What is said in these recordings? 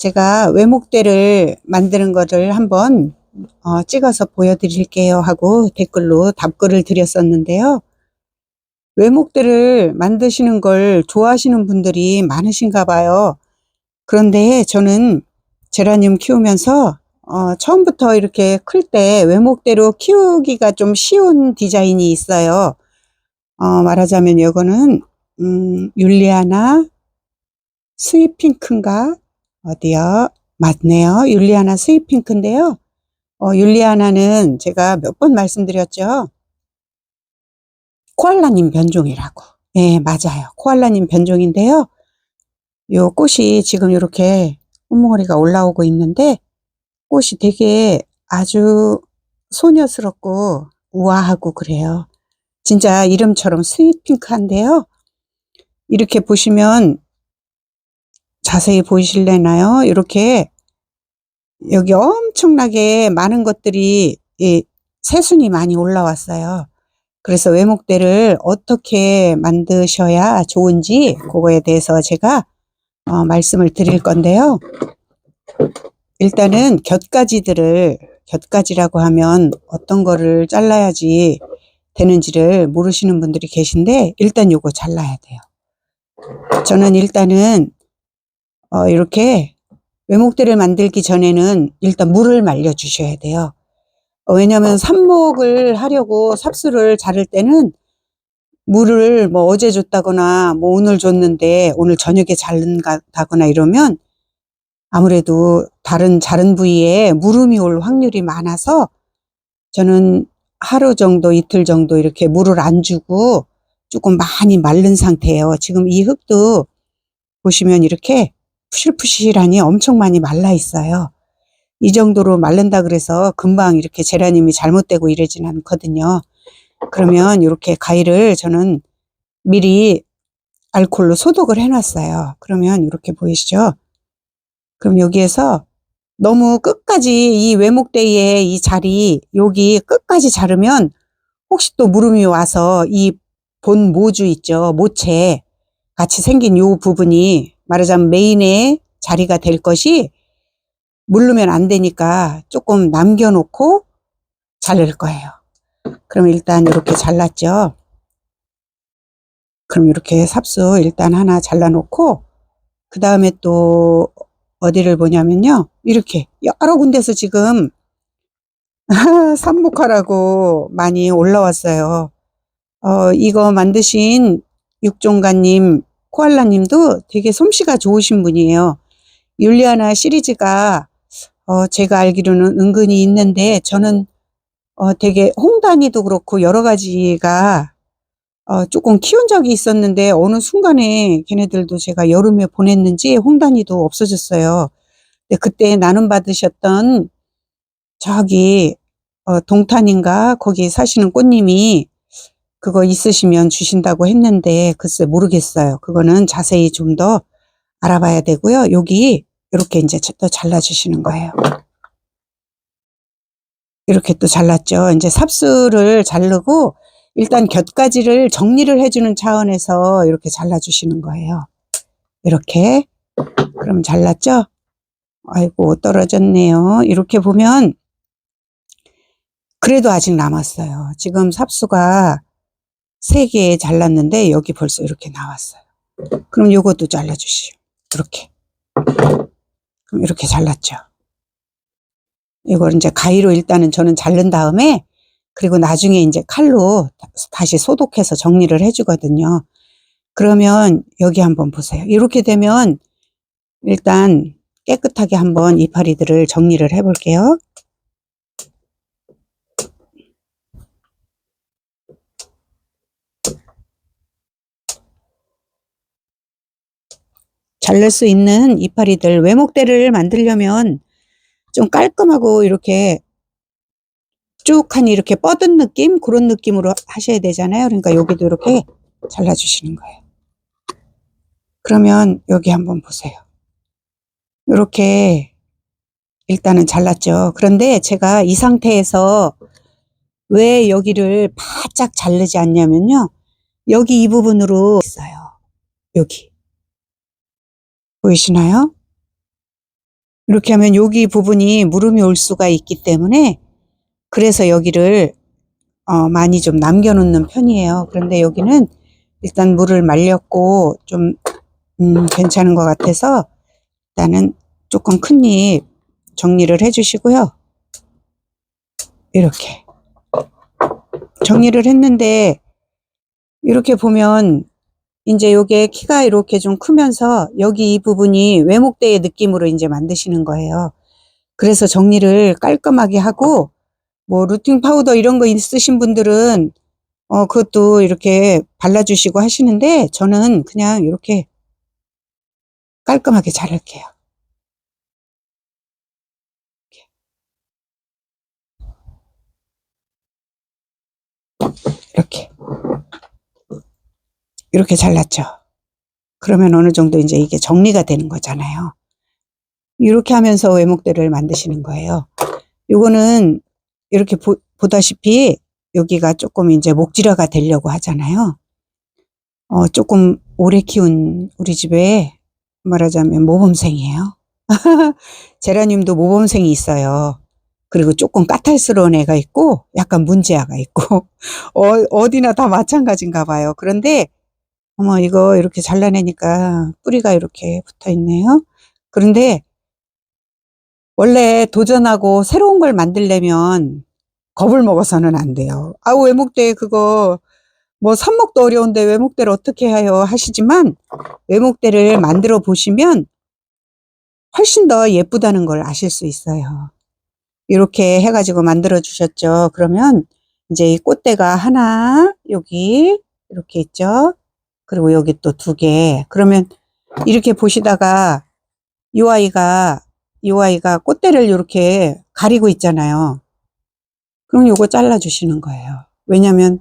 제가 외목대를 만드는 거를 한번 어, 찍어서 보여드릴게요 하고 댓글로 답글을 드렸었는데요. 외목대를 만드시는 걸 좋아하시는 분들이 많으신가 봐요. 그런데 저는 제라늄 키우면서 어, 처음부터 이렇게 클 때 외목대로 키우기가 좀 쉬운 디자인이 있어요. 어, 말하자면 이거는 음, 율리아나 스위핑크인가 어디요? 맞네요. 율리아나 스위핑크인데요. 어, 율리아나는 제가 몇 번 말씀드렸죠. 코알라님 변종이라고. 네, 맞아요. 코알라님 변종인데요. 요 꽃이 지금 이렇게 꽃몽어리가 올라오고 있는데 꽃이 되게 아주 소녀스럽고 우아하고 그래요. 진짜 이름처럼 스윗핑크한데요. 이렇게 보시면 자세히 보이실래나요? 이렇게 여기 엄청나게 많은 것들이 이 새순이 많이 올라왔어요. 그래서 외목대를 어떻게 만드셔야 좋은지 그거에 대해서 제가 어, 말씀을 드릴 건데요. 일단은 곁가지들을 곁가지라고 하면 어떤 거를 잘라야지 되는지를 모르시는 분들이 계신데 일단 요거 잘라야 돼요. 저는 일단은 어, 이렇게 외목대를 만들기 전에는 일단 물을 말려 주셔야 돼요. 어, 왜냐하면 삽목을 하려고 삽수를 자를 때는 물을 뭐 어제 줬다거나 뭐 오늘 줬는데 오늘 저녁에 자른다거나 이러면 아무래도 다른 자른 부위에 물음이 올 확률이 많아서 저는 하루 정도 이틀 정도 이렇게 물을 안 주고 조금 많이 마른 상태예요. 지금 이 흙도 보시면 이렇게 푸실푸실하니 엄청 많이 말라 있어요. 이 정도로 마른다 그래서 금방 이렇게 제라늄이 잘못되고 이러진 않거든요. 그러면 이렇게 가위를 저는 미리 알콜로 소독을 해놨어요. 그러면 이렇게 보이시죠? 그럼 여기에서 너무 끝까지 이 외목대의 이 자리 여기 끝까지 자르면 혹시 또 물음이 와서 이 본 모주 있죠 모체 같이 생긴 요 부분이 말하자면 메인의 자리가 될 것이 물르면 안 되니까 조금 남겨놓고 자를 거예요. 그럼 일단 이렇게 잘랐죠. 그럼 이렇게 삽수 일단 하나 잘라놓고 그 다음에 또 어디를 보냐면요. 이렇게 여러 군데서 지금 삽목하라고 많이 올라왔어요. 어, 이거 만드신 육종가님, 코알라님도 되게 솜씨가 좋으신 분이에요. 율리아나 시리즈가 어, 제가 알기로는 은근히 있는데 저는 어, 되게 홍단이도 그렇고 여러 가지가 어, 조금 키운 적이 있었는데 어느 순간에 걔네들도 제가 여름에 보냈는지 홍단이도 없어졌어요. 근데 그때 나눔 받으셨던 저기 어, 동탄인가 거기 사시는 꽃님이 그거 있으시면 주신다고 했는데 글쎄 모르겠어요. 그거는 자세히 좀 더 알아봐야 되고요. 여기 이렇게 이제 또 잘라주시는 거예요. 이렇게 또 잘랐죠. 이제 삽수를 자르고 일단 곁가지를 정리를 해주는 차원에서 이렇게 잘라주시는 거예요. 이렇게. 그럼 잘랐죠? 아이고, 떨어졌네요. 이렇게 보면 그래도 아직 남았어요. 지금 삽수가 세개 잘랐는데 여기 벌써 이렇게 나왔어요. 그럼 요것도 잘라주시오. 이렇게. 그럼 이렇게 잘랐죠. 이걸 이제 가위로 일단은 저는 자른 다음에 그리고 나중에 이제 칼로 다시 소독해서 정리를 해주거든요. 그러면 여기 한번 보세요. 이렇게 되면 일단 깨끗하게 한번 이파리들을 정리를 해 볼게요. 자를 수 있는 이파리들 외목대를 만들려면 좀 깔끔하고 이렇게 쭉하니 이렇게 뻗은 느낌? 그런 느낌으로 하셔야 되잖아요. 그러니까 여기도 이렇게 잘라 주시는 거예요. 그러면 여기 한번 보세요. 이렇게 일단은 잘랐죠. 그런데 제가 이 상태에서 왜 여기를 바짝 자르지 않냐면요. 여기 이 부분으로 있어요. 여기 보이시나요? 이렇게 하면 여기 부분이 무름이 올 수가 있기 때문에 그래서 여기를 어, 많이 좀 남겨놓는 편이에요. 그런데 여기는 일단 물을 말렸고 좀 음, 괜찮은 것 같아서 일단은 조금 큰잎 정리를 해주시고요. 이렇게 정리를 했는데 이렇게 보면 이제 요게 키가 이렇게 좀 크면서 여기 이 부분이 외목대의 느낌으로 이제 만드시는 거예요. 그래서 정리를 깔끔하게 하고 뭐 루팅 파우더 이런 거 있으신 분들은 어 그것도 이렇게 발라주시고 하시는데 저는 그냥 이렇게 깔끔하게 잘할게요. 이렇게 이렇게 잘랐죠. 그러면 어느 정도 이제 이게 정리가 되는 거잖아요. 이렇게 하면서 외목대를 만드시는 거예요. 요거는 이렇게 보, 보다시피 여기가 조금 이제 목질화가 되려고 하잖아요. 어, 조금 오래 키운 우리 집에 말하자면 모범생이에요. 제라늄도 모범생이 있어요. 그리고 조금 까탈스러운 애가 있고 약간 문제아가 있고 어, 어디나 다 마찬가지인가 봐요. 그런데 어머 이거 이렇게 잘라내니까 뿌리가 이렇게 붙어 있네요. 그런데 원래 도전하고 새로운 걸 만들려면 겁을 먹어서는 안 돼요. 아우 외목대 그거 뭐 삽목도 어려운데 외목대를 어떻게 해요 하시지만 외목대를 만들어 보시면 훨씬 더 예쁘다는 걸 아실 수 있어요. 이렇게 해가지고 만들어 주셨죠. 그러면 이제 이 꽃대가 하나 여기 이렇게 있죠. 그리고 여기 또 두 개. 그러면 이렇게 보시다가 이 아이가 이 아이가 꽃대를 이렇게 가리고 있잖아요. 그럼 요거 잘라 주시는 거예요. 왜냐면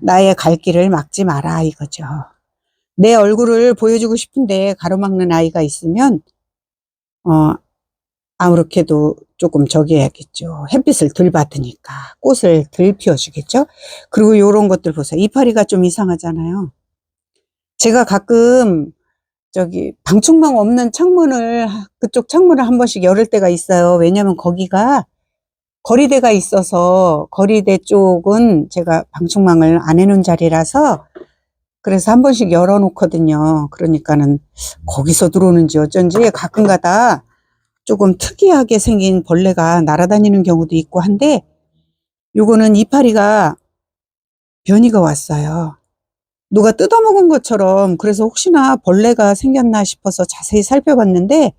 나의 갈 길을 막지 마라 이거죠. 내 얼굴을 보여주고 싶은데 가로막는 아이가 있으면 어 아무렇게도 조금 저기 해야겠죠. 햇빛을 덜 받으니까 꽃을 덜 피워주겠죠. 그리고 요런 것들 보세요. 이파리가 좀 이상하잖아요. 제가 가끔 저기 방충망 없는 창문을 그쪽 창문을 한 번씩 열을 때가 있어요. 왜냐면 거기가 거리대가 있어서 거리대 쪽은 제가 방충망을 안 해놓은 자리라서 그래서 한 번씩 열어 놓거든요. 그러니까는 거기서 들어오는지 어쩐지 가끔가다 조금 특이하게 생긴 벌레가 날아다니는 경우도 있고 한데 요거는 이파리가 변이가 왔어요. 누가 뜯어먹은 것처럼 그래서 혹시나 벌레가 생겼나 싶어서 자세히 살펴봤는데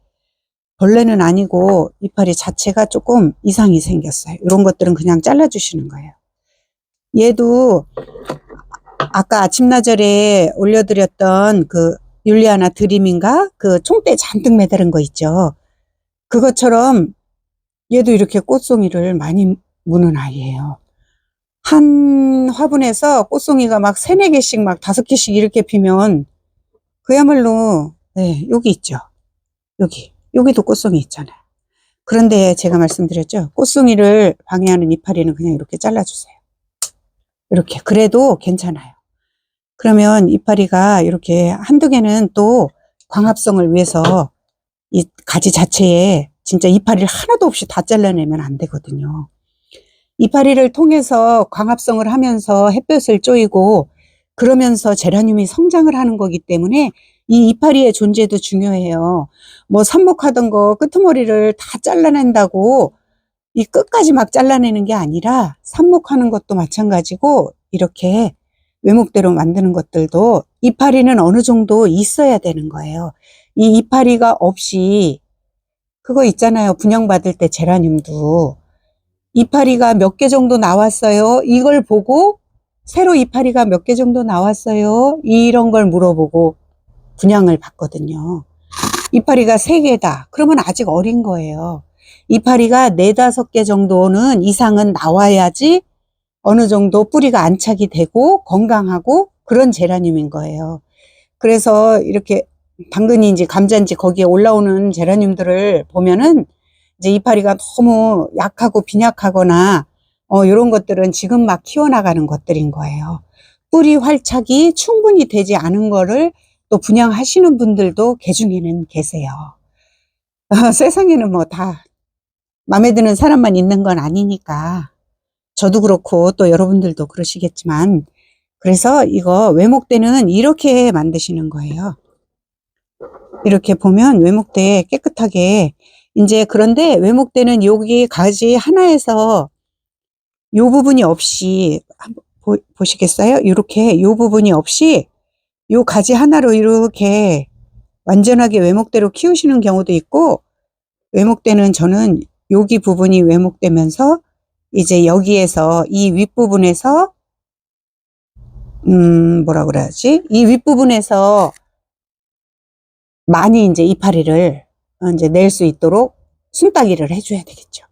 벌레는 아니고 이파리 자체가 조금 이상이 생겼어요. 이런 것들은 그냥 잘라주시는 거예요. 얘도 아까 아침나절에 올려드렸던 그 율리아나 드림인가? 그 총대 잔뜩 매달은 거 있죠. 그것처럼 얘도 이렇게 꽃송이를 많이 무는 아이예요. 한 화분에서 꽃송이가 막 세네 개씩 막 다섯 개씩 이렇게 피면 그야말로 네, 여기 있죠. 여기. 여기도 꽃송이 있잖아요. 그런데 제가 말씀드렸죠. 꽃송이를 방해하는 이파리는 그냥 이렇게 잘라주세요. 이렇게. 그래도 괜찮아요. 그러면 이파리가 이렇게 한두 개는 또 광합성을 위해서 이 가지 자체에 진짜 이파리를 하나도 없이 다 잘라내면 안 되거든요. 이파리를 통해서 광합성을 하면서 햇볕을 쪼이고 그러면서 제라늄이 성장을 하는 거기 때문에 이 이파리의 존재도 중요해요. 뭐 삽목하던 거 끄트머리를 다 잘라낸다고 이 끝까지 막 잘라내는 게 아니라 삽목하는 것도 마찬가지고 이렇게 외목대로 만드는 것들도 이파리는 어느 정도 있어야 되는 거예요. 이 이파리가 없이 그거 있잖아요. 분양받을 때 제라늄도 이파리가 몇 개 정도 나왔어요. 이걸 보고 새로 이파리가 몇 개 정도 나왔어요. 이런 걸 물어보고 분양을 받거든요. 이파리가 세 개다. 그러면 아직 어린 거예요. 이파리가 네다섯 개 정도는 이상은 나와야지 어느 정도 뿌리가 안착이 되고 건강하고 그런 제라늄인 거예요. 그래서 이렇게 당근인지 감자인지 거기에 올라오는 제라늄들을 보면은 이제 이파리가 너무 약하고 빈약하거나 어 이런 것들은 지금 막 키워나가는 것들인 거예요. 뿌리 활착이 충분히 되지 않은 거를 또 분양하시는 분들도 개중에는 계세요. 세상에는 뭐 다 마음에 드는 사람만 있는 건 아니니까 저도 그렇고 또 여러분들도 그러시겠지만 그래서 이거 외목대는 이렇게 만드시는 거예요. 이렇게 보면 외목대 깨끗하게 이제 그런데 외목대는 여기 가지 하나에서 요 부분이 없이 보, 보시겠어요? 이렇게 요 부분이 없이 요 가지 하나로 이렇게 완전하게 외목대로 키우시는 경우도 있고 외목대는 저는 여기 부분이 외목되면서 이제 여기에서 이 윗부분에서 음 뭐라 그래야지 이 윗부분에서 많이 이제 이파리를 이제 낼 수 있도록 숨따기를 해줘야 되겠죠.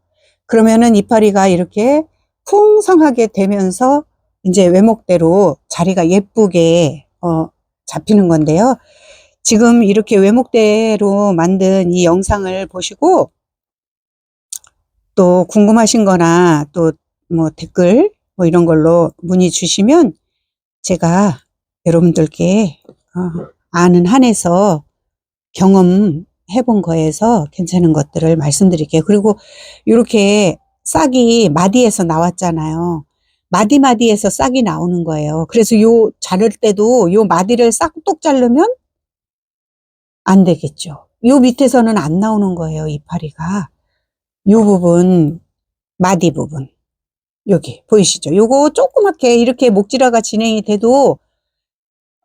그러면은 이파리가 이렇게 풍성하게 되면서 이제 외목대로 자리가 예쁘게 어, 잡히는 건데요. 지금 이렇게 외목대로 만든 이 영상을 보시고 또 궁금하신 거나 또 뭐 댓글 뭐 이런 걸로 문의 주시면 제가 여러분들께 어, 아는 한에서 경험 해본 거에서 괜찮은 것들을 말씀드릴게요. 그리고 이렇게 싹이 마디에서 나왔잖아요. 마디마디에서 싹이 나오는 거예요. 그래서 요 자를 때도 요 마디를 싹둑 자르면 안 되겠죠. 요 밑에서는 안 나오는 거예요. 이파리가. 요 부분, 마디 부분. 여기 보이시죠? 요거 조그맣게 이렇게 목질화가 진행이 돼도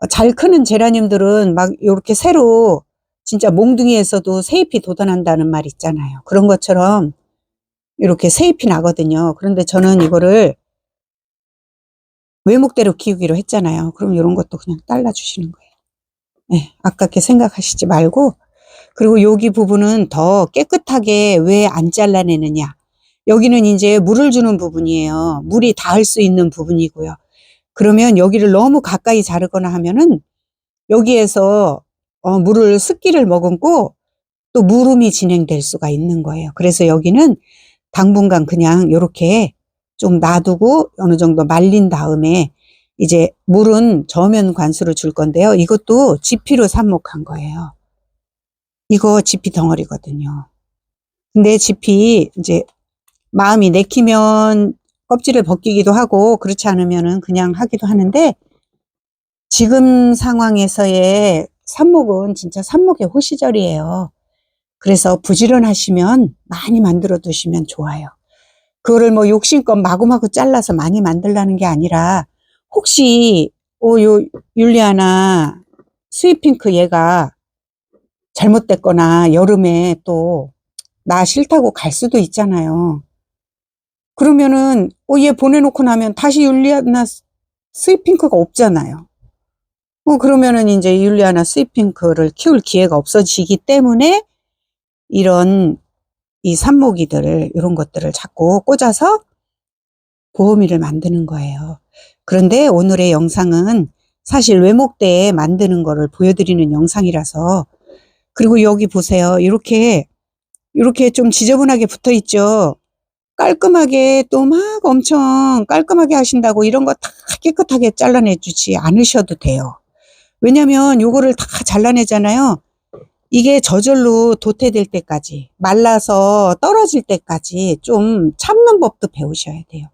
잘 크는 제라늄들은 막 이렇게 새로 진짜 몽둥이에서도 새잎이 돋아난다는 말 있잖아요. 그런 것처럼 이렇게 새잎이 나거든요. 그런데 저는 이거를 외목대로 키우기로 했잖아요. 그럼 이런 것도 그냥 잘라주시는 거예요. 네, 아깝게 생각하시지 말고 그리고 여기 부분은 더 깨끗하게 왜 안 잘라내느냐. 여기는 이제 물을 주는 부분이에요. 물이 닿을 수 있는 부분이고요. 그러면 여기를 너무 가까이 자르거나 하면은 여기에서 어, 물을 습기를 머금고 또 물음이 진행될 수가 있는 거예요. 그래서 여기는 당분간 그냥 이렇게 좀 놔두고 어느 정도 말린 다음에 이제 물은 저면 관수로 줄 건데요. 이것도 지피로 삽목한 거예요. 이거 지피 덩어리거든요. 근데 지피 이제 마음이 내키면 껍질을 벗기기도 하고 그렇지 않으면은 그냥 하기도 하는데 지금 상황에서의 삽목은 진짜 삽목의 호시절이에요. 그래서 부지런하시면 많이 만들어 두시면 좋아요. 그거를 뭐 욕심껏 마구마구 잘라서 많이 만들라는 게 아니라 혹시 오요 율리아나 스위핑크 얘가 잘못됐거나 여름에 또 나 싫다고 갈 수도 있잖아요. 그러면은 어, 얘 보내놓고 나면 다시 율리아나 스위핑크가 없잖아요. 어, 그러면은 이제 율리아나 스위핑크를 키울 기회가 없어지기 때문에 이런 이 산모기들을 이런 것들을 자꾸 꽂아서 보호미를 만드는 거예요. 그런데 오늘의 영상은 사실 외목대에 만드는 거를 보여드리는 영상이라서 그리고 여기 보세요. 이렇게 이렇게 좀 지저분하게 붙어 있죠. 깔끔하게 또 막 엄청 깔끔하게 하신다고 이런 거 다 깨끗하게 잘라내 주지 않으셔도 돼요. 왜냐면 요거를 다 잘라내잖아요. 이게 저절로 도태될 때까지 말라서 떨어질 때까지 좀 참는 법도 배우셔야 돼요.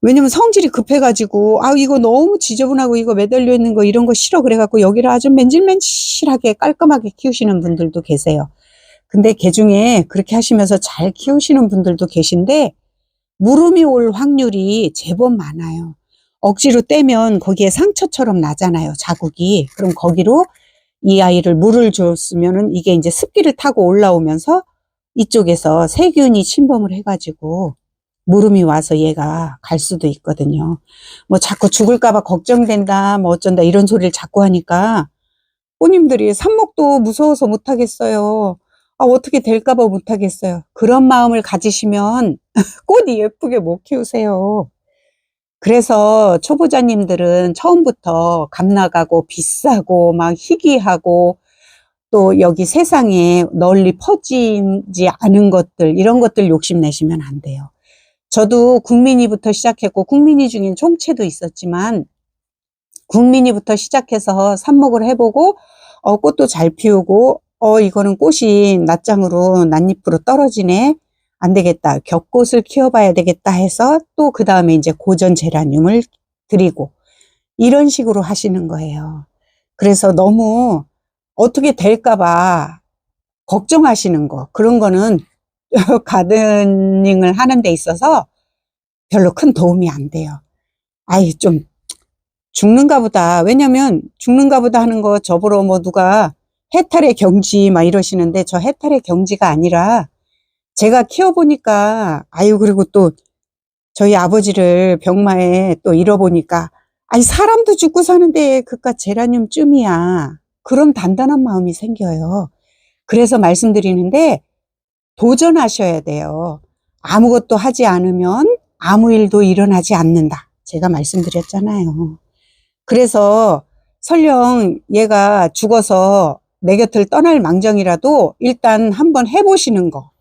왜냐면 성질이 급해가지고 아 이거 너무 지저분하고 이거 매달려 있는 거 이런 거 싫어 그래갖고 여기를 아주 맨질맨질하게 깔끔하게 키우시는 분들도 계세요. 근데 개 중에 그렇게 하시면서 잘 키우시는 분들도 계신데 물음이 올 확률이 제법 많아요. 억지로 떼면 거기에 상처처럼 나잖아요. 자국이. 그럼 거기로 이 아이를 물을 줬으면은 이게 이제 습기를 타고 올라오면서 이쪽에서 세균이 침범을 해가지고 물음이 와서 얘가 갈 수도 있거든요. 뭐 자꾸 죽을까봐 걱정된다, 뭐 어쩐다 이런 소리를 자꾸 하니까 꼬님들이 삽목도 무서워서 못하겠어요. 아, 어떻게 될까봐 못하겠어요. 그런 마음을 가지시면 꽃이 예쁘게 못 키우세요. 그래서 초보자님들은 처음부터 값나가고 비싸고 막 희귀하고 또 여기 세상에 널리 퍼지지 않은 것들 이런 것들 욕심내시면 안 돼요. 저도 국민이부터 시작했고 국민이 중엔 총체도 있었지만 국민이부터 시작해서 삽목을 해보고 어, 꽃도 잘 피우고 어, 이거는 꽃이 낫장으로, 낫잎으로 떨어지네. 안 되겠다. 겹꽃을 키워봐야 되겠다 해서 또 그 다음에 이제 고전 제라늄을 드리고 이런 식으로 하시는 거예요. 그래서 너무 어떻게 될까봐 걱정하시는 거. 그런 거는 가드닝을 하는 데 있어서 별로 큰 도움이 안 돼요. 아이, 좀 죽는가 보다. 왜냐면 죽는가 보다 하는 거 저보러 뭐 누가 해탈의 경지 막 이러시는데 저 해탈의 경지가 아니라 제가 키워보니까 아유 그리고 또 저희 아버지를 병마에 또 잃어보니까 아니 사람도 죽고 사는데 그깟 제라늄 쯤이야. 그런 단단한 마음이 생겨요. 그래서 말씀드리는데 도전하셔야 돼요. 아무것도 하지 않으면 아무 일도 일어나지 않는다. 제가 말씀드렸잖아요. 그래서 설령 얘가 죽어서 내 곁을 떠날 망정이라도 일단 한번 해보시는 거,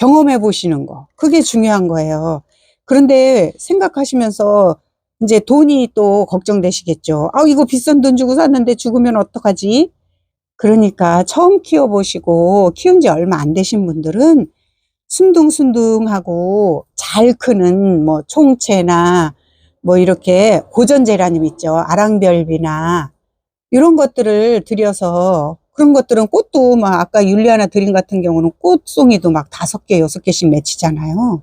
경험해 보시는 거, 그게 중요한 거예요. 그런데 생각하시면서 이제 돈이 또 걱정되시겠죠. 아, 이거 비싼 돈 주고 샀는데 죽으면 어떡하지? 그러니까 처음 키워보시고 키운 지 얼마 안 되신 분들은 순둥순둥하고 잘 크는 뭐 총채나 뭐 이렇게 고전 제라늄 있죠. 아랑별비나 이런 것들을 들여서 그런 것들은 꽃도 막 아까 율리아나 드림 같은 경우는 꽃송이도 막 다섯 개, 여섯 개씩 맺히잖아요.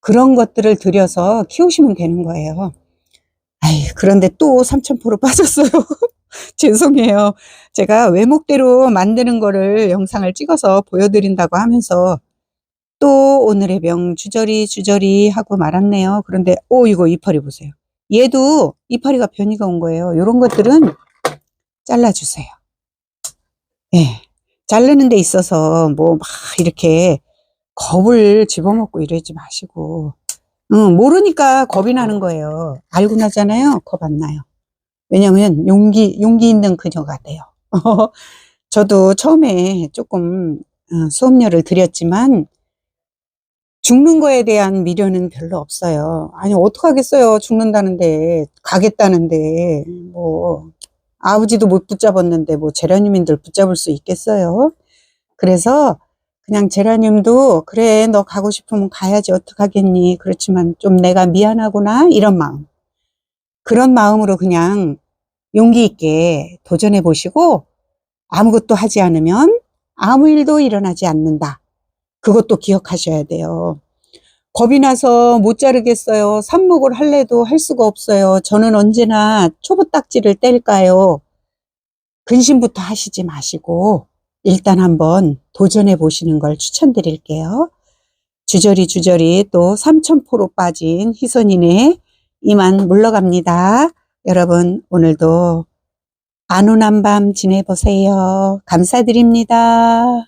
그런 것들을 들여서 키우시면 되는 거예요. 아이, 그런데 또 삼천포로 빠졌어요. 죄송해요. 제가 외목대로 만드는 거를 영상을 찍어서 보여드린다고 하면서 또 오늘의 병 주저리 주저리 하고 말았네요. 그런데 오 이거 이파리 보세요. 얘도 이파리가 변이가 온 거예요. 이런 것들은 잘라주세요. 예. 자르는 데 있어서 뭐 막 이렇게 겁을 집어먹고 이러지 마시고 응, 모르니까 겁이 나는 거예요. 알고 나잖아요. 겁 안 나요. 왜냐면 용기 용기 있는 그녀가 돼요. 저도 처음에 조금 어, 수업료를 드렸지만 죽는 거에 대한 미련은 별로 없어요. 아니 어떡하겠어요. 죽는다는데 가겠다는데 뭐 아버지도 못 붙잡았는데 뭐 제라늄인들 붙잡을 수 있겠어요. 그래서 그냥 제라늄도 그래 너 가고 싶으면 가야지 어떡하겠니. 그렇지만 좀 내가 미안하구나 이런 마음. 그런 마음으로 그냥 용기 있게 도전해 보시고 아무것도 하지 않으면 아무 일도 일어나지 않는다. 그것도 기억하셔야 돼요. 겁이 나서 못 자르겠어요. 삽목을 할래도 할 수가 없어요. 저는 언제나 초보 딱지를 뗄까요? 근심부터 하시지 마시고 일단 한번 도전해 보시는 걸 추천드릴게요. 주저리 주저리 또 삼천포로 빠진 희선이네 이만 물러갑니다. 여러분 오늘도 안운한 밤 지내보세요. 감사드립니다.